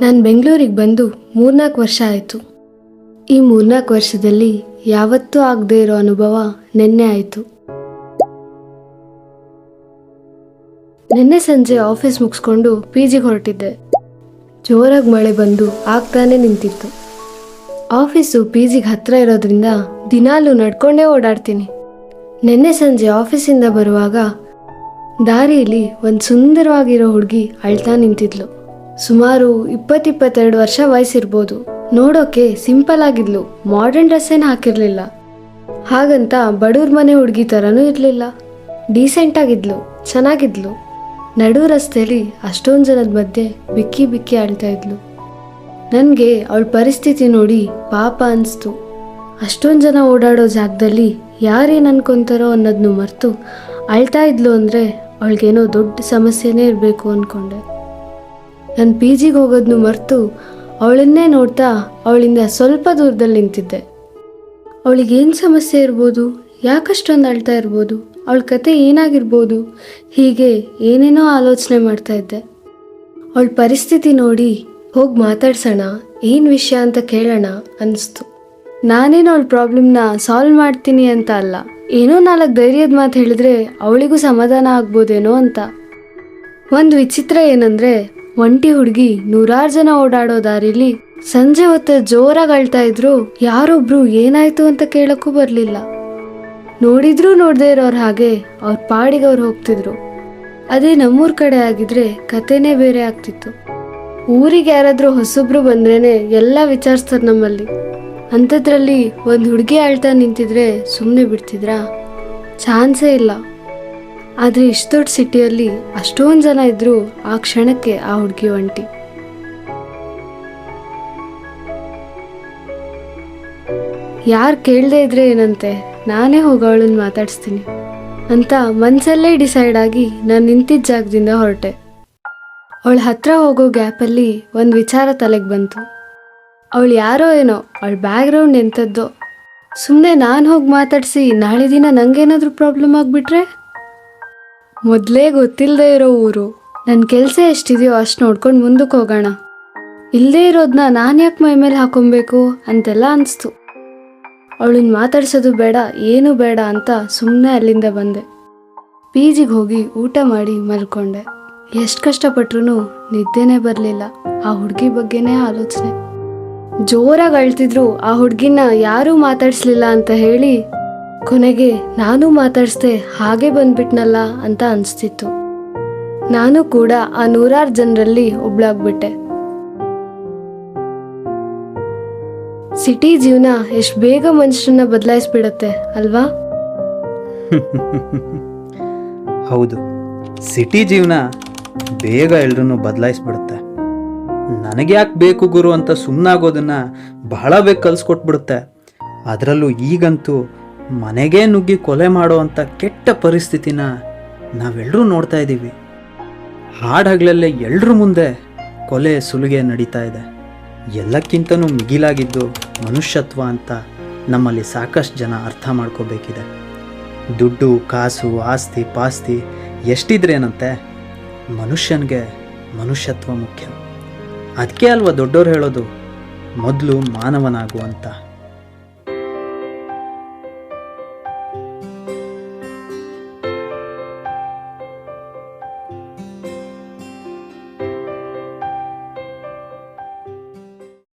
ನಾನು ಬೆಂಗಳೂರಿಗೆ ಬಂದು ಮೂರ್ನಾಲ್ಕು ವರ್ಷ ಆಯಿತು. ಈ ಮೂರ್ನಾಲ್ಕು ವರ್ಷದಲ್ಲಿ ಯಾವತ್ತೂ ಆಗದೇ ಇರೋ ಅನುಭವ ನಿನ್ನೆ ಆಯಿತು. ನಿನ್ನೆ ಸಂಜೆ ಆಫೀಸ್ ಮುಗಿಸ್ಕೊಂಡು ಪಿ ಜಿಗೆ ಹೊರಟಿದ್ದೆ. ಜೋರಾಗಿ ಮಳೆ ಬಂದು ಆಗ್ತಾನೆ ನಿಂತಿತ್ತು. ಆಫೀಸು ಪಿ ಜಿಗೆ ಹತ್ರ ಇರೋದ್ರಿಂದ ದಿನಾಲೂ ನಡ್ಕೊಂಡೇ ಓಡಾಡ್ತೀನಿ. ನಿನ್ನೆ ಸಂಜೆ ಆಫೀಸಿಂದ ಬರುವಾಗ ದಾರಿಯಲ್ಲಿ ಒಂದು ಸುಂದರವಾಗಿರೋ ಹುಡುಗಿ ಅಳ್ತಾ ನಿಂತಿದ್ಲು. ಸುಮಾರು ಇಪ್ಪತ್ತಿಪ್ಪತ್ತೆರಡು ವರ್ಷ ವಯಸ್ಸಿರ್ಬೋದು. ನೋಡೋಕೆ ಸಿಂಪಲ್ ಆಗಿದ್ಲು ಮಾಡರ್ನ್ ಡ್ರೆಸ್ ಏನು ಹಾಕಿರ್ಲಿಲ್ಲ. ಹಾಗಂತ ಬಡವ್ರ ಮನೆ ಹುಡುಗಿ ಥರನೂ ಇರಲಿಲ್ಲ. ಡೀಸೆಂಟ್ ಆಗಿದ್ಲು, ಚೆನ್ನಾಗಿದ್ಲು. ನಡು ರಸ್ತೆಯಲ್ಲಿ ಅಷ್ಟೊಂದು ಜನದ ಮಧ್ಯೆ ಬಿಕ್ಕಿ ಬಿಕ್ಕಿ ಆಳ್ತಾ ಇದ್ಲು. ನನಗೆ ಅವಳ ಪರಿಸ್ಥಿತಿ ನೋಡಿ ಪಾಪ ಅನಿಸ್ತು. ಅಷ್ಟೊಂದು ಜನ ಓಡಾಡೋ ಜಾಗದಲ್ಲಿ ಯಾರೇನು ಅನ್ಕೊತಾರೋ ಅನ್ನೋದನ್ನು ಮರೆತು ಅಳ್ತಾ ಇದ್ಲು ಅಂದರೆ ಅವಳಿಗೇನೋ ದೊಡ್ಡ ಸಮಸ್ಯೆನೇ ಇರಬೇಕು ಅಂದ್ಕೊಂಡೆ ನಾನು ಪಿ ಜಿಗೆ ಹೋಗೋದನ್ನು ಮರೆತು ಅವಳನ್ನೇ ನೋಡ್ತಾ ಅವಳಿಂದ ಸ್ವಲ್ಪ ದೂರದಲ್ಲಿ ನಿಂತಿದ್ದೆ. ಅವಳಿಗೇನು ಸಮಸ್ಯೆ ಇರ್ಬೋದು, ಯಾಕಷ್ಟೊಂದು ಅಳ್ತಾ ಇರ್ಬೋದು, ಅವಳ ಕತೆ ಏನಾಗಿರ್ಬೋದು, ಹೀಗೆ ಏನೇನೋ ಆಲೋಚನೆ ಮಾಡ್ತಾ ಇದ್ದೆ. ಅವಳ ಪರಿಸ್ಥಿತಿ ನೋಡಿ ಹೋಗಿ ಮಾತಾಡ್ಸೋಣ, ಏನು ವಿಷಯ ಅಂತ ಕೇಳೋಣ ಅನ್ನಿಸ್ತು ನಾನೇನು ಅವಳ ಪ್ರಾಬ್ಲಮ್ನ ಸಾಲ್ವ್ ಮಾಡ್ತೀನಿ ಅಂತ ಅಲ್ಲ, ಏನೋ ನಾಲ್ಕು ಧೈರ್ಯದ ಮಾತು ಹೇಳಿದ್ರೆ ಅವಳಿಗೂ ಸಮಾಧಾನ ಆಗ್ಬೋದೇನೋ ಅಂತ. ಒಂದು ವಿಚಿತ್ರ ಏನಂದ್ರೆ ಒಂಟಿ ಹುಡುಗಿ ನೂರಾರು ಜನ ಓಡಾಡೋ ದಾರಿಲಿ ಸಂಜೆ ಹೊತ್ತು ಜೋರಾಗಿ ಅಳ್ತಾ ಇದ್ರು, ಯಾರೊಬ್ರು ಏನಾಯ್ತು ಅಂತ ಕೇಳಕ್ಕೂ ಬರಲಿಲ್ಲ. ನೋಡಿದ್ರೂ ನೋಡದೇ ಇರೋರ ಹಾಗೆ ಅವ್ರ ಪಾಡಿಗೆ ಅವ್ರು ಹೋಗ್ತಿದ್ರು. ಅದೇ ನಮ್ಮೂರ ಕಡೆ ಆಗಿದ್ರೆ ಕತೆನೇ ಬೇರೆ ಆಗ್ತಿತ್ತು. ಊರಿಗೆ ಯಾರಾದರೂ ಹೊಸಬ್ರು ಬಂದ್ರೇನೆ ಎಲ್ಲ ವಿಚಾರಿಸ್ತಾರೆ ನಮ್ಮಲ್ಲಿ. ಅಂಥದ್ರಲ್ಲಿ ಒಂದು ಹುಡುಗಿ ಅಳ್ತಾ ನಿಂತಿದ್ರೆ ಸುಮ್ಮನೆ ಬಿಡ್ತಿದ್ರಾ? ಚಾನ್ಸೇ ಇಲ್ಲ. ಆದರೆ ಇಷ್ಟ ದೊಡ್ಡ ಸಿಟಿಯಲ್ಲಿ ಅಷ್ಟೊಂದು ಜನ ಇದ್ದರೂ ಆ ಕ್ಷಣಕ್ಕೆ ಆ ಹುಡುಗಿ ಒಂಟಿ. ಯಾರು ಕೇಳದೆ ಇದ್ರೆ ಏನಂತೆ? ನಾನೇ ಹೋಗಿ ಅವಳನ್ನ ಮಾತಾಡಿಸ್ತೀನಿ. ಅಂತ ಮನ್ಸಲ್ಲೇ ಡಿಸೈಡ್ ಆಗಿ ನಾನು ನಿಂತಿದ್ದ ಜಾಗದಿಂದ ಹೊರಟೆ. ಅವಳ ಹತ್ರ ಹೋಗೋ ಗ್ಯಾಪಲ್ಲಿ ಒಂದು ವಿಚಾರ ತಲೆಗೆ ಬಂತು. ಅವಳು ಯಾರೋ ಏನೋ, ಅವಳ ಬ್ಯಾಕ್ಗ್ರೌಂಡ್ ಎಂಥದ್ದೋ ಸುಮ್ಮನೆ ನಾನು ಹೋಗಿ ಮಾತಾಡಿಸಿ ನಾಳೆ ದಿನ ನಂಗೇನಾದರೂ ಪ್ರಾಬ್ಲಮ್ ಆಗಿಬಿಟ್ರೆ? ಮೊದಲೇ ಗೊತ್ತಿಲ್ಲದೆ ಇರೋ ಊರು. ನನ್ನ ಕೆಲಸ ಎಷ್ಟಿದೆಯೋ ಅಷ್ಟು ನೋಡ್ಕೊಂಡು ಮುಂದಕ್ಕೆ ಹೋಗೋಣ. ಇಲ್ಲದೇ ಇರೋದನ್ನ ನಾನು ಯಾಕೆ ಮೈ ಮೇಲೆ ಹಾಕೊಬೇಕು? ಅಂತೆಲ್ಲ ಅನಿಸ್ತು. ಅವಳನ್ನ ಮಾತಾಡ್ಸೋದು ಬೇಡ, ಏನೂ ಬೇಡ ಅಂತ ಸುಮ್ಮನೆ ಅಲ್ಲಿಂದ ಬಂದೆ. ಪಿ ಜಿಗೆ ಹೋಗಿ ಊಟ ಮಾಡಿ ಮಲ್ಕೊಂಡೆ. ಎಷ್ಟು ಕಷ್ಟಪಟ್ರೂ ನಿದ್ದೆನೇ ಬರಲಿಲ್ಲ. ಆ ಹುಡುಗಿ ಬಗ್ಗೆನೇ ಆಲೋಚನೆ. ಜೋರಾಗಿ ಅಳ್ತಿದ್ರು, ಆ ಹುಡುಗಿನ ಯಾರೂ ಮಾತಾಡಿಸ್ಲಿಲ್ಲ ಅಂತ ಹೇಳಿ ಕೊನೆಗೆ ನಾನು ಮಾತಾಡಿಸ್ದೆ ಹಾಗೆ ಬಂದ್ಬಿಟ್ನಲ್ಲ ಅಂತ ಅನಿಸ್ತಿತ್ತು. ನಾನು ಕೂಡ ಆ ನೂರಾರು ಜನರಲ್ಲಿ ಒಬ್ಳಾಗ್ಬಿಟ್ಟೆ. ಸಿಟಿ ಜೀವನ ಎಷ್ಟು ಬೇಗ ಮನುಷ್ಯರನ್ನ ಬದಲಾಯಿಸ್ಬಿಡತ್ತೆ, ಅಲ್ವಾ? ಹೌದು. ಸಿಟಿ ಜೀವನ ಬೇಗ ಎಲ್ರನ್ನೂ ಬದಲಾಯಿಸ್ಬಿಡುತ್ತೆ. ನನಗೆ ಯಾಕೆ ಬೇಕು ಗುರು ಅಂತ ಸುಮ್ಮನಾಗೋದನ್ನ ಬಹಳ ಬೇಗ ಕಲಿಸ್ಕೊಟ್ಬಿಡುತ್ತೆ. ಅದರಲ್ಲೂ ಈಗಂತೂ ಮನೆಗೆ ನುಗ್ಗಿ ಕೊಲೆ ಮಾಡುವಂಥ ಕೆಟ್ಟ ಪರಿಸ್ಥಿತಿನ ನಾವೆಲ್ಲರೂ ನೋಡ್ತಾ ಇದ್ದೀವಿ. ಹಾಡಹಗಲಲ್ಲೇ ಎಲ್ಲರ ಮುಂದೆ ಕೊಲೆ ಸುಲಿಗೆ ನಡೀತಾ ಇದೆ. ಎಲ್ಲಕ್ಕಿಂತನೂ ಮಿಗಿಲಾಗಿದ್ದು ಮನುಷ್ಯತ್ವ ಅಂತ ನಮ್ಮಲ್ಲಿ ಸಾಕಷ್ಟು ಜನ ಅರ್ಥ ಮಾಡ್ಕೋಬೇಕಿದೆ. ದುಡ್ಡು, ಕಾಸು, ಆಸ್ತಿ, ಪಾಸ್ತಿ ಎಷ್ಟಿದ್ರೇನಂತೆ? ಮನುಷ್ಯನಿಗೆ ಮನುಷ್ಯತ್ವ ಮುಖ್ಯ. ಅದಕ್ಕೆ ಅಲ್ವಾ ದೊಡ್ಡವ್ರು ಹೇಳೋದು, ಮೊದಲು ಮಾನವನಾಗು ಅಂತ.